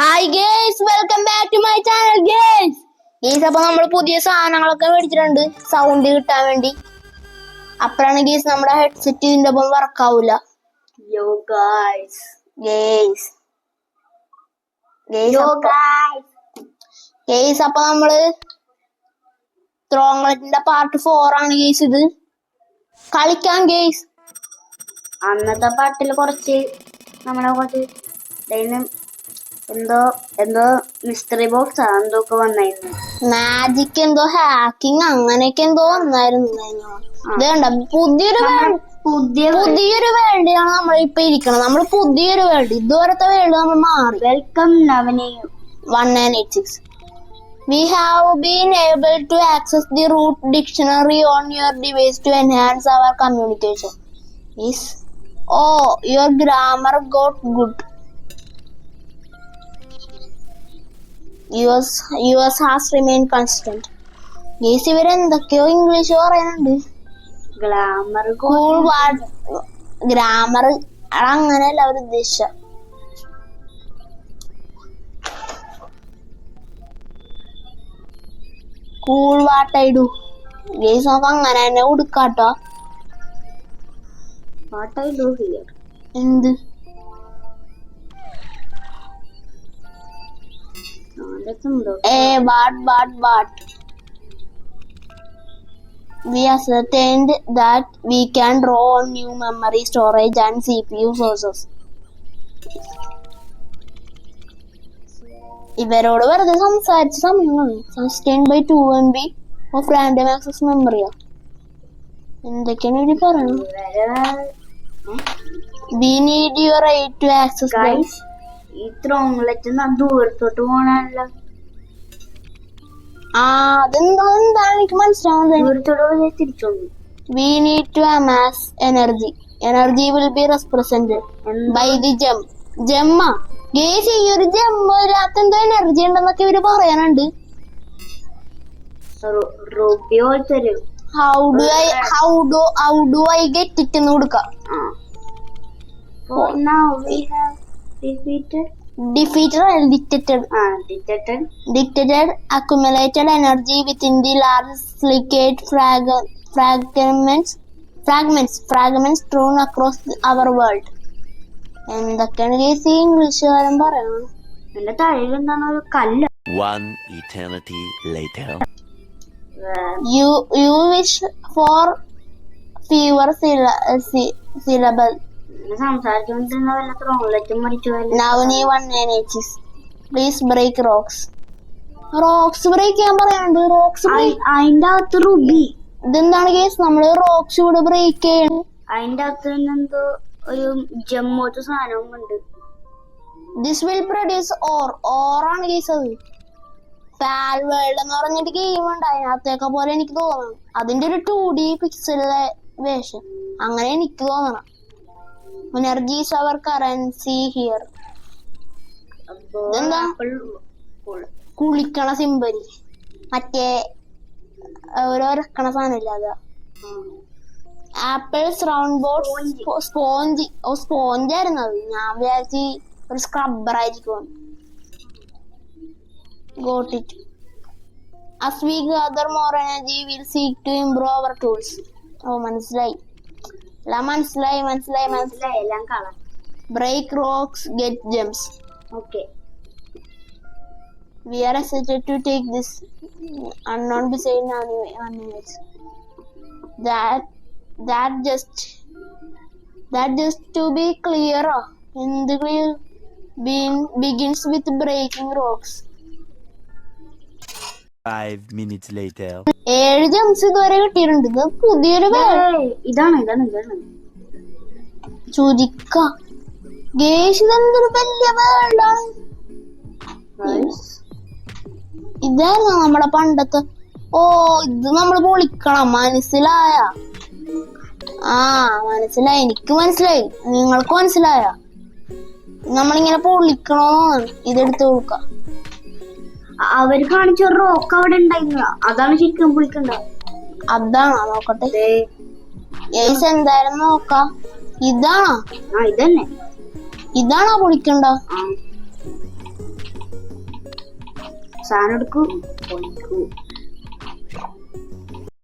Hi guys welcome back to my channel guys guys അപ്പൊ നമ്മൾ പുതിയ സാധനങ്ങളൊക്കെ മേടിച്ചിട്ടുണ്ട്. സൗണ്ട് കിട്ടാൻ വേണ്ടി. അപ്പോഴാണ് ഗേസ് നമ്മുടെ ഹെഡ്സെറ്റ് ഇതിന്റെ ഒപ്പം വർക്കാവൂല ഗൈസ് അപ്പൊ നമ്മൾ ത്രോങ്ങളറ്റിന്റെ പാർട്ട് ഫോർ ആണ് ഗേസ് ഇത്. കളിക്കാൻ ഗേസ് അന്നത്തെ പാട്ടിൽ കുറച്ച് നമ്മളെ കുറച്ച് എന്തോ എന്തോ മിസ്റ്ററി ബോക്സ് എന്തൊക്കെ വന്നായിരുന്നു. മാജിക് എന്തോ ഹാക്കിങ് അങ്ങനെയൊക്കെ എന്തോ വന്നായിരുന്നു പുതിയൊരു പുതിയ പുതിയൊരു വേൾഡിലാണ് നമ്മൾ ഇപ്പൊ ഇരിക്കണം നമ്മൾ പുതിയൊരു വേൾഡ് ഇതുവരത്തെ വേൾഡ് നമ്മൾ മാറി. Welcome നവനെയും one nine eight six we have been able to access the root dictionary on your device to enhance our communication is oh your grammar got good yours S has remain constant guys ഇവരെന്തൊക്കെയോ English പറയുന്നുണ്ട്. Glamour cool ward grammar അങ്ങനെയല്ല അവർ ഉദ്ദേശിച്ച. Cool വാട്ടൈഡു guys നമുക്ക് അങ്ങനെ തന്നെ കൊടുക്കാട്ടോ. What here എന്ത്? എന്തോ ഏ what what what? We ascertained that we can draw on new memory storage and CPU sources. ഇവരോട് വെറുതെ സംസാരിച്ച സമയമാണ് sustain by two M B of random access മെമ്മറിയാ എന്തൊക്കെയാണ് ഇവർ പറയുന്നത്? We need your right to access guys ഈ ത്രോങ്ലറ്റ് ദൂരത്തോട്ട് പോണല്ലോ ആ അതെന്താ എന്താണ് എനിക്ക് മനസ്സിലാവുന്നത് ദൂരത്തോട്ട് പോയി തിരിച്ചു വന്നു We need to amass energy Energy will be represented by the gem. ജമ്മ ഗേസ് ഈ ഒരു ജമ്മ ഇതിനകത്ത് എന്തോ എനർജി ഉണ്ടെന്നൊക്കെ ഇവർ പറയാനുണ്ട്. How do I how do how do I get it എന്ന് കൊടുക്കാം. For now we have defeated defeated detected ah detected detected accumulated energy within the large silicate fragments fragments fragments strewn across our world എന്തൊക്കെയാണ് guys ഈ ഇംഗ്ലീഷുകാരൻ പറയണം എന്റെ തലയിൽ എന്താണ് ഒരു കല്ല്? One eternity later. You you wish for fewer sylla- Please break rocks. Rocks break ചെയ്യാൻ പറയാനുണ്ട് റോക്സ് അതിന്റെ അകത്ത് റുബി ഇതെന്താണ് കേസ് നമ്മൾ റോക്സ് ഇവിടെ ബ്രേക്ക് ചെയ്യണം. അതിന്റെ അകത്ത് എന്തോ ഒരു ജമ്മൂത്തെ സാധനവും ഉണ്ട്. ദിസ് വിൽ പ്രൊഡ്യൂസ് ഓർ ഓറാണ് കേസ് അത്. ഫാൽ വേൾഡ് എന്ന് പറഞ്ഞിട്ട് ഗെയിം ഉണ്ട്. അതിനകത്തേക്ക പോലെ എനിക്ക് തോന്നണം. അതിന്റെ ഒരു ടു ഡി പിക്സലിലെ വേഷം അങ്ങനെ എനിക്ക് തോന്നണം. എനർജീസ് അവർ കറൻസി ഹിയർ ഇതെന്താ? കുളിക്കണ സിമ്പരി മറ്റേ ഓരോ ഇറക്കണ സാധനമില്ല അതാ? Apples round board sponge oh sponge ആയിരുന്നു അത്. ഞാൻ വിചാരിച്ച് ഒരു സ്ക്രബ്ബർ ആയിരിക്കും got it as we gather more energy will seek to improve our tools oh മനസ്സിലായി. മനസ്സിലായി മനസ്സിലായി മനസ്സിലായി മനസ്സിലായി എല്ലാം colour break rocks get gems okay We are excited to take this unknown beside animals. That that just that just to be clear, in the clear being begins with breaking rocks. Five minutes later. ഏഴ് gems ഇതുവരെ കിട്ടിയിട്ടുണ്ട്. ഇത് പുതിയൊരു ഇതാണ് ഇതാണ് ഇതാണ്. ചുരുക്ക ഗേഷ് ഇതെന്തൊരു വലിയ വേൾഡാണ് ഇതായിരുന്നു നമ്മുടെ പണ്ടത്തെ. ഓ ഇത് നമ്മൾ പൊളിക്കണം. മനസ്സിലായ? ആ മനസ്സിലായി. എനിക്ക് മനസ്സിലായി. നിങ്ങൾക്ക് മനസ്സിലായ? നമ്മളിങ്ങനെ പൊളിക്കണോ? ഇതെടുത്ത് കൊടുക്കാം അവർ കാണിച്ച റോക്ക് അവിടെ ഉണ്ടായിരുന്ന അതാണ് ശരിക്കും വിളിക്കണ്ട അതാണോ? നോക്കട്ടെ. ഏസ് എന്തായാലും നോക്ക. ഇതാണോ? ആ ഇതന്നെ. ഇതാണോ പൊളിക്കണ്ട സാധനം എടുക്കൂ. പൊളിക്കൂ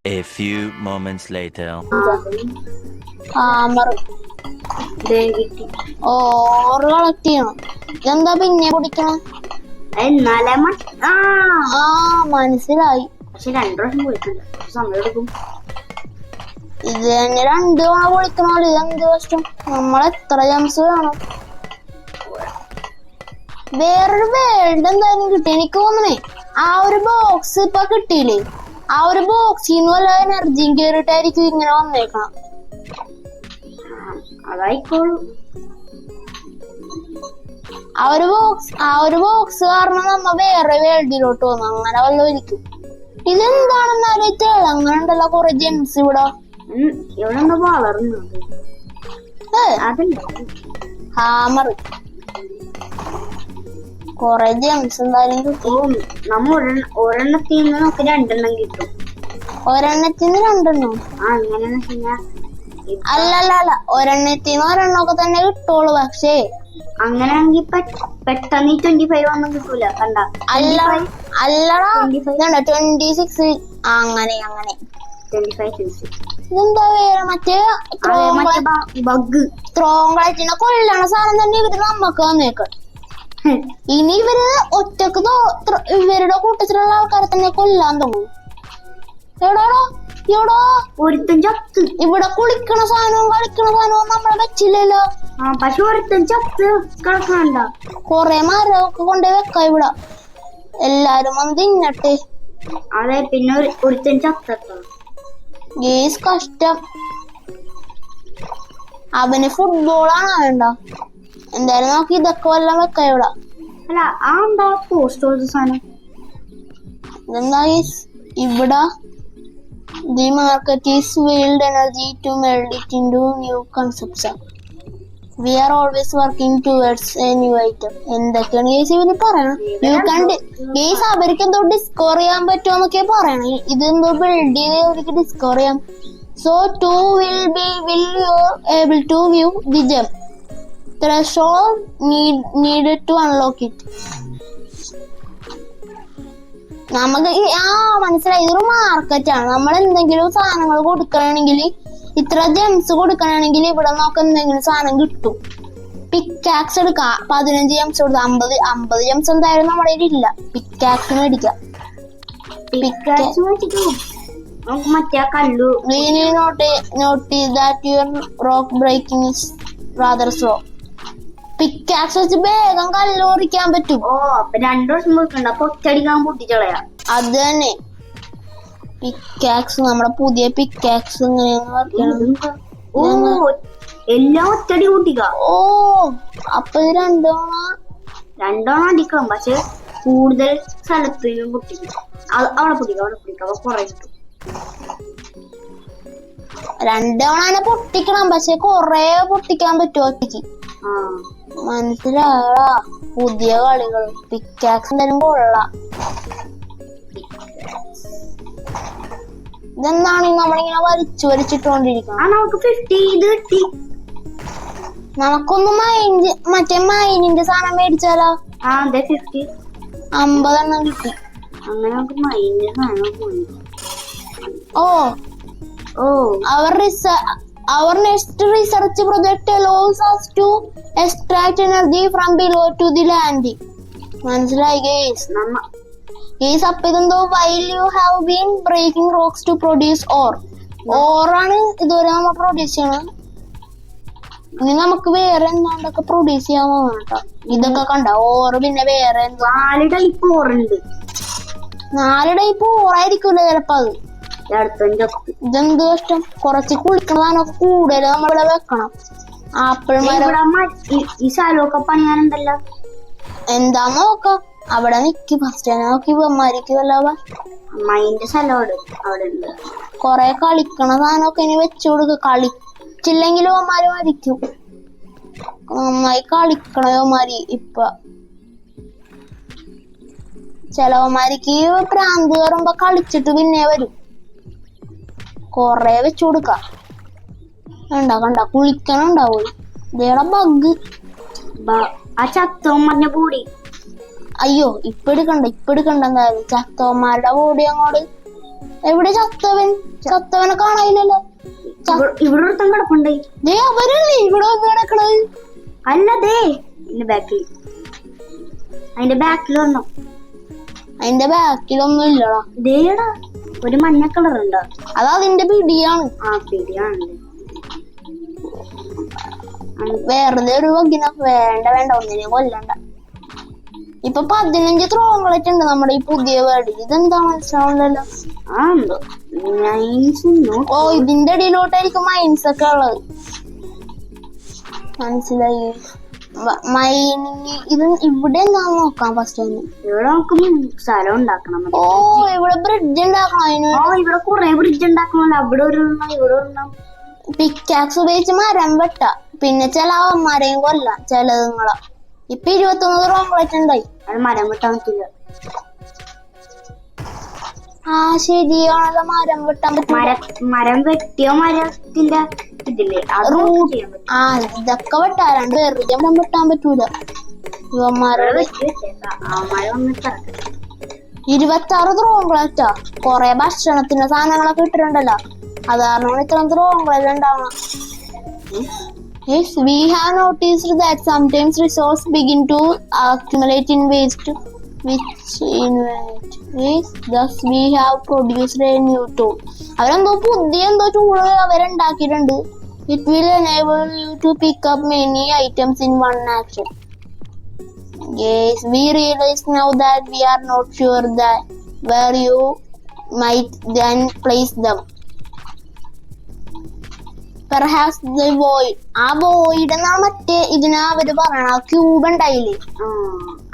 A few moments later. കിട്ടി. ഓറ് കളക്ട് ചെയ്യണം. ഇതെന്താ പിന്നെ കുടിക്കണം? എന്നാലേ ആ മനസ്സിലായി. പക്ഷെ രണ്ടു പ്രാവശ്യം പോയിട്ടുണ്ട് സമയം എടുക്കും. ഇത് തന്നെ രണ്ടു തവണ പൊളിക്കണല്ലോ ഇതെന്ത് പ്രശ്നം നമ്മൾ എത്ര ജംസ് വേണം? വേറൊരു വേൾഡ് എന്തായാലും കിട്ടി. എനിക്ക് തോന്നണേ ആ ഒരു ബോക്സ് ഇപ്പൊ കിട്ടിയില്ലേ? ആ ഒരു ബോക്സിൽ നിന്ന് വല്ല എനർജിയും കേറിട്ടായിരിക്കും ഇങ്ങനെ വന്നേക്കണം. അതായിക്കോളൂ. ആ ഒരു ബോക്സ് ആ ഒരു ബോക്സ് കാരണം നമ്മ വേറെ വേൾഡിലോട്ട് വന്നു. അങ്ങനെ വല്ലവരിക്കും ഇതെന്താണെന്ന് ഇതെന്താണെന്നാലും അങ്ങനെ ഉണ്ടല്ലോ കൊറേ ജെംസ് ഇവിടെ. ഇവിടെ അതല്ല. ഹാമർ കൊറേ ജെംസ് എന്തായാലും കിട്ടും. നമ്മ ഒരെണ്ണ- ഒരെണ്ണത്തിൽ നിന്ന് നമുക്ക് രണ്ടെണ്ണം കിട്ടും. ഒരെണ്ണത്തിന് രണ്ടെണ്ണം. ആ എങ്ങനെയാന്ന് വെച്ച് ഇ- അല്ല അല്ല അല്ല ഒരെണ്ണത്തിന് ഒരെണ്ണമൊക്കെ തന്നെ കിട്ടുള്ളൂ പക്ഷേ അങ്ങനെയാണെങ്കിൽ പെട്ടെന്ന് ട്വന്റി ഫൈവ് ഒന്നും കിട്ടൂല കണ്ട? അല്ല അല്ലടാ 25. ട്വന്റി സിക്സ് അങ്ങനെ അങ്ങനെ. ട്വന്റി ഫൈവ് ഇതെന്താ മറ്റേ ബഗ്. കൊല്ലണ സാധനം തന്നെ ഇവർ നമ്മക്ക് വന്നേക്ക് ഇനി ഇവർ ഒറ്റയ്ക്ക് ഇവരുടെ കൂട്ടത്തിലുള്ള ആൾക്കാരെ തന്നെ കൊല്ലാൻ തോന്നും. എവിടാടോ? എവിടോ? ഒരുത്തൻ ചത്ത്. ഇവിടെ കുളിക്കണ സാധനവും കളിക്കണ സാധനവും നമ്മളെ വെച്ചില്ലല്ലോ. ആ പക്ഷെ ഒരുത്തൻ ചത്ത്. കിടക്കണ്ട കൊറേ മരമൊക്കെ കൊണ്ടേ വെക്ക ഇവിടെ. എല്ലാരും വന്ന് തിന്നട്ടെ. അതെ പിന്നെ ഒരു- ഒരുത്തൻ ചത്തട്ടോ ഗേസ് കഷ്ടം. അവന് ഫുട്ബോളാണ് വേണ്ട എന്തായാലും നോക്കി ഇതൊക്കെ വല്ലതും വെക്ക ഇവിടെ. അല്ല ആ എന്താ പോസ്റ്റ് ഓഫീസ് സാധനം? ഇതെന്താ ഗേസ്? ഇവിടെ is wield energy to meld it into new concepts we are always working towards a new item എന്തൊക്കെയാണ് ഗേസ് ഇവർ പറയണം? യു കണ്ട് ഗേസ് അവർക്ക് എന്തോ ഡിസ്കോർ ചെയ്യാൻ പറ്റുമെന്നൊക്കെ പറയണം. ഇതെന്തോ ബിൽഡ് ചെയ്ത് അവർക്ക് ഡിസ്കോർ ചെയ്യാം. So to will be will you able to view the gem threshold need needed to unlock it. നമുക്ക് ആ മനസ്സിലായി. ഇതൊരു മാർക്കറ്റ് ആണ്. നമ്മൾ എന്തെങ്കിലും സാധനങ്ങൾ കൊടുക്കണമെങ്കിൽ ഇത്ര ജെംസ് കൊടുക്കണമെങ്കിൽ ഇവിടെ നോക്ക എന്തെങ്കിലും സാധനം കിട്ടും. പിക്കാക്സ് എടുക്ക. പതിനഞ്ച് ജെംസ് കൊടുക്കാം അമ്പത് അമ്പത് ജെംസ് എന്തായാലും നമ്മുടെ കയ്യിൽ ഇല്ല പിക്കാക്സ് മേടിക്കാം note note that your rock breaking is rather pickaxe വെച്ച് വേഗം കല്ലോറിക്കാൻ പറ്റും. ഓ അപ്പൊ രണ്ടു വർഷം പോയിക്കണ്ട അപ്പൊ ഒറ്റടിക്കാൻ പൊട്ടിച്ചളയാ. അത് തന്നെ. പിക്കാക്സ് നമ്മുടെ പുതിയ പിക്കാക്സ് ഇങ്ങനെയെന്ന് പറയണം ഓ എല്ലാം ഒറ്റടി കൂട്ടിക്ക ഓ അപ്പൊ ഇത് രണ്ടോണ രണ്ടെണ്ണം അടിക്കാം. പക്ഷെ കൂടുതൽ സ്ഥലത്ത് പൊട്ടിക്കും. അവിടെ പൊട്ടിക്കാം അവിടെ പൊട്ടിക്കാം. അപ്പൊ കുറെ കിട്ടും. രണ്ടോണനെ പൊട്ടിക്കണം. പക്ഷെ കൊറേ പൊട്ടിക്കാൻ പറ്റുമോ ഒറ്റയ്ക്ക്? ആ. മനസ്സിലായടാ. പുതിയ കളികൾ പിക്കാക്സ് എന്തായാലും കൊള്ളാം. ഇതെന്താണ് നമ്മളിങ്ങനെ വലിച്ചു വരച്ചിട്ടോണ്ടിരിക്കണം നമുക്ക് ഫിഫ്റ്റി ഇത് കിട്ടി. നമുക്കൊന്ന് മൈൻഡ് മറ്റേ മൈനിന്റെ സാധനം മേടിച്ചാലോ? ആ അതെ ഫിഫ്റ്റി അമ്പതെണ്ണം കിട്ടി. അങ്ങനെ നമുക്ക് സാധനം പോയി. Oh oh. Our our next research project allows us to extract energy from below to the land മനസ്സിലായി ഗേസ് നമ്മ ഗേസ് അപ്പൊ ഇതെന്തോ while you have been breaking rocks to produce or ഓറാണ് ഇതുവരെ നമ്മൾ പ്രൊഡ്യൂസ് ചെയ്യണം ഇനി നമുക്ക് വേറെ എന്താണ്ടൊക്കെ പ്രൊഡ്യൂസ് ചെയ്യാൻ പോകണം കേട്ടോ? ഇതൊക്കെ കണ്ട? ഓറ് പിന്നെ വേറെ നാല് ടൈപ്പ് ഓറുണ്ട് നാല് ടൈപ്പ് ഓറായിരിക്കൂല ചിലപ്പോ അത്? ഇതെന്ത് കഷ്ടം? കുറച്ച് കുളിക്കണതാണ് കൂടുതൽ നമ്മളിവിടെ വെക്കണം. ആപ്പിൾ മരം. ഈ- സ്ഥലമൊക്കെ പണിയാനുണ്ടല്ലോ. എന്താ നോക്ക? അവിടെ നിക്ക്. ഫസ്റ്റ് തന്നെ നോക്കി ഇവന്മാർക്ക് വല്ല അമ്മായിന്റെ സ്ഥലം അവിടെ അവിടെ ഉണ്ട് കൊറേ കളിക്കണ സാധനമൊക്കെ ഇനി വെച്ചു കൊടുക്ക. കളിച്ചില്ലെങ്കിലും അവന്മാര് മരിക്കും. നന്നായി കളിക്കണവന്മാര് ഇപ്പൊ. ചിലവന്മാർക്ക് പ്രാന്ത് കയറുമ്പോ കളിച്ചിട്ട് പിന്നെ വരും. കൊറേ വെച്ചു കൊടുക്ക. കണ്ട കണ്ട കുളിക്കണുണ്ടാവും? ഇതേടെ ബഗ് ആ ചത്തവും മഞ്ഞ പൂടി. അയ്യോ ഇപ്പൊ എടുക്കണ്ട ഇപ്പൊ എടുക്കണ്ട എന്തായാലും. ചത്തവന്മാരുടെ ബോഡി അങ്ങോട്ട്. എവിടെ ചത്തവൻ? ചത്തവനെ കാണാനില്ലല്ലോ. ഇവിടെ ഒരുത്തൻ കിടപ്പുണ്ട്. ദേ അവരല്ലേ ഇവിടെ വന്ന് കിടക്കണത്? അല്ല ദേ എന്റെ ബാക്കിൽ. അതിന്റെ ബാക്കിൽ വന്നോ. അതിന്റെ ബാക്കിലൊന്നും ഇല്ലടാ ദേടാ ഒരു മഞ്ഞ കളർ ഉണ്ടോ അതാ അതിന്റെ പിടിയാണ്. ആ പിടിയാണ്. വെറുതെ ഒരു വകിന വേണ്ട വേണ്ട ഒന്നിനെ കൊല്ലണ്ട. ഇപ്പൊ പതിനഞ്ച് ത്രോങ്ങളൊക്കെ ഉണ്ട് നമ്മുടെ ഈ പുതിയ വേർഡ് ഇതെന്താ മനസ്സിലാവുന്നല്ലോ ആ എന്തോ? ഓ ഇതിന്റെ ഇടയിലോട്ടായിരിക്കും മൈൻസ് ഒക്കെ ഉള്ളത്. മനസ്സിലായി. മൈനിങ് ഇത് ഇവിടെ നോക്കാം ഫസ്റ്റ് ഇവിടെ സ്ഥലം ഉണ്ടാക്കണം. ഓ ഇവിടെ ബ്രിഡ്ജ് ഉണ്ടാക്കണം ഇവിടെ കുറെ ബ്രിഡ്ജ് ഉണ്ടാക്കണല്ലോ. അവിടെ ഒരു ഇവിടെ ഒരെണ്ണം പിക്കാക്സ് ഉപയോഗിച്ച് മരം വെട്ട. പിന്നെ ചില മരയും കൊല്ലാം ചിലതുങ്ങളെ ഇപ്പൊ ഇരുപത്തൊന്ന് ത്രോങ്ങളൊക്കെ ഉണ്ടായി. അത് മരം വെട്ടാൻ പറ്റില്ല. ആ ശരിയാണല്ലോ മരം വെട്ടാൻ പറ്റും. മരം വെട്ടിയ മരത്തിന്റെ ഇതില്ലേ? പറ്റും ആ ഇതൊക്കെ വെട്ടാറുണ്ട് വെറുതെ മരം വെട്ടാൻ പറ്റൂല. മരം ഇരുപത്തി ആറ് ത്രോങ്കളറ്റാ കൊറേ ഭക്ഷണത്തിന്റെ സാധനങ്ങളൊക്കെ ഇട്ടിട്ടുണ്ടല്ലോ. അത് കാരണം ഇത്രയും ദ്രോഹങ്ങളെല്ലാം ഉണ്ടാവണം Yes, we have noticed that sometimes resources begin to accumulate in waste. Which inventories thus we have produced a new tool. അവരെന്തോ പുതിയ എന്തോ tool അവരുണ്ടാക്കിയിട്ടുണ്ട് it will enable you to pick up many items in one action. Yes, we realize now that we are not sure that where you might then place them. Perhaps the void. ആ void എന്നാണ് മറ്റേ ഇതിനാ അവർ പറയണ cube ഉണ്ടായില്ലേ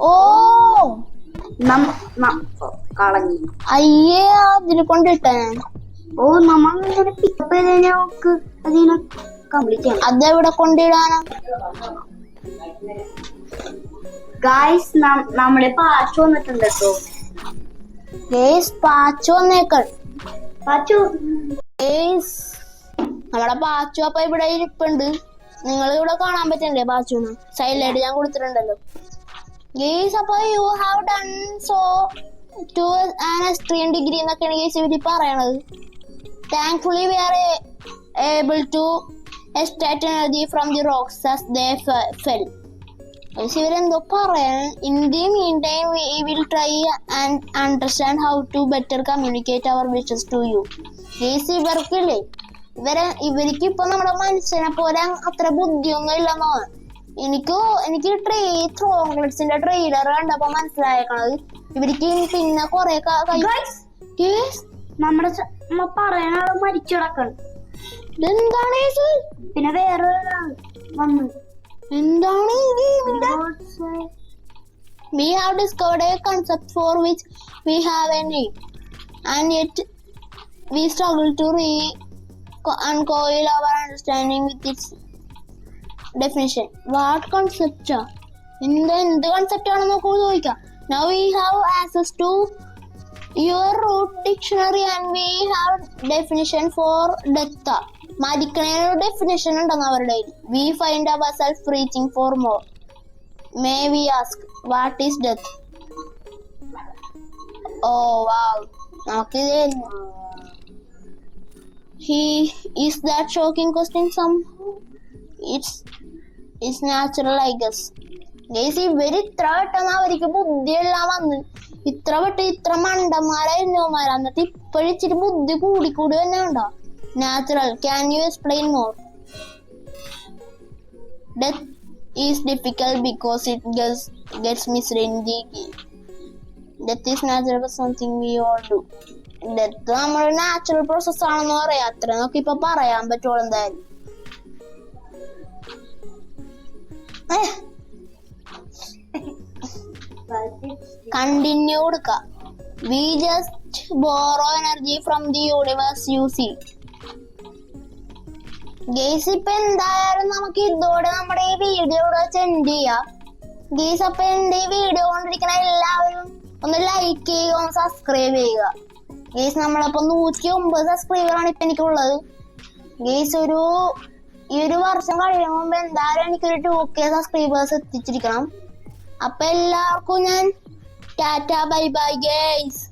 ഓ കളഞ്ഞു അയ്യേ അതിനെ കൊണ്ടിട്ടേ ഓ pickup അതിനെ കംപ്ലീറ്റ് അതെവിടെ കൊണ്ടിടാനാ ഗായ്സ് നമ്മുടെ പാച്ചു വന്നിട്ടുണ്ട് കേട്ടോ ഗേസ് പാച്ചു വന്നേക്കൾ പാച്ചു ഗേസ് നമ്മുടെ പാച്ചു അപ്പൊ ഇവിടെ ഇരിപ്പുണ്ട്. നിങ്ങൾ ഇവിടെ കാണാൻ പറ്റണ്ടേ പാച്ചുന്ന് സൈഡിലായിട്ട് ഞാൻ കൊടുത്തിട്ടുണ്ടല്ലോ. ഗേസ് അപ്പൊ you have done so to an extreme degree എന്നൊക്കെയാണ് ഗേസ് ഇവർ പറയണത്. Thankfully we are able to extract energy from the rocks as fell ഇവരെന്തോ പറയാൻ in the meantime will try and understand how to better communicate our wishes to you case ഇവർക്കില്ലേ? ഇവരെ ഇവർക്ക് ഇപ്പൊ നമ്മുടെ മനുഷ്യനെ പോലെ അത്ര ബുദ്ധിയൊന്നും ഇല്ലെന്നോ എനിക്ക് എനിക്ക് ട്രേ ചോക്ലേറ്റ്സിന്റെ ട്രെയിലർ കണ്ടപ്പോ മനസ്സിലായേക്കണത്. ഇവർക്ക് പിന്നെ കൊറേ നമ്മുടെ പറയണ മരിച്ചു കിടക്കണം. എന്താണ് പിന്നെ വേറെ വന്നു. എന്താണ് ഈ ഗെയിമിന്റെ? We have discovered a concept for which we have a need, and yet we struggle to re- co- uncoil our understanding with its definition. What concept? എന്ത് എന്ത് കൺസെപ്റ്റ് ആണെന്ന് നമുക്ക് ചോദിക്കാം now we have access to your root dictionary and we have definition for death മരിക്കണേനൊരു definition ഉണ്ടെന്ന് അവരുടെ we find our self reaching for more we ask, what is death? Oh wow. Okay then. He is that shocking question somehow? It's it's natural I guess. Guys ഇവർ ഇത്ര പെട്ടെന്ന് അവർക്ക് ബുദ്ധിയെല്ലാം വന്ന് ഇത്ര പെട്ട് ഇത്ര മണ്ടന്മാരായിരുന്നവന്മാർ എന്നിട്ട് ഇപ്പോഴും ഇച്ചിരി ബുദ്ധി കൂടിക്കൂടി തന്നെ ഉണ്ടോ natural can you explain more death is difficult because it gets gets misread in the game. Death is natural but death നമ്മുടെ നാച്ചുറൽ പ്രോസസ് ആണെന്ന് പറയാം. അത്ര നമുക്ക് ഇപ്പൊ പറയാൻ പറ്റുള്ളൂ എന്തായാലും. കണ്ടിന്യൂ കൊടുക്ക. We just borrow energy from the universe you see guys ഇപ്പൊ എന്തായാലും നമുക്ക് ഇതോടെ നമ്മുടെ ഈ വീഡിയോ ഇവിടെ വെച്ച് എൻഡ് ചെയ്യാം. ഗേസ് അപ്പൊ എന്റെ ഈ വീഡിയോ കൊണ്ടിരിക്കുന്ന എല്ലാവരും ഒന്ന് ലൈക്ക് ചെയ്യുക ഒന്ന് സബ്സ്ക്രൈബ് ചെയ്യുക. ഗേസ് നമ്മളപ്പോ നൂറ്റി ഒമ്പത് സബ്സ്ക്രൈബറാണ് ഇപ്പൊ എനിക്കുള്ളത്. ഗേസ് ഒരു ഈ ഒരു വർഷം കഴിയുമ്പോൾ മുമ്പ് എന്തായാലും എനിക്കൊരു ടു കെ സബ്സ്ക്രൈബേഴ്സ് എത്തിച്ചിരിക്കണം. അപ്പൊ എല്ലാവർക്കും ഞാൻ ടാറ്റ ബൈ ബൈ ഗേസ്.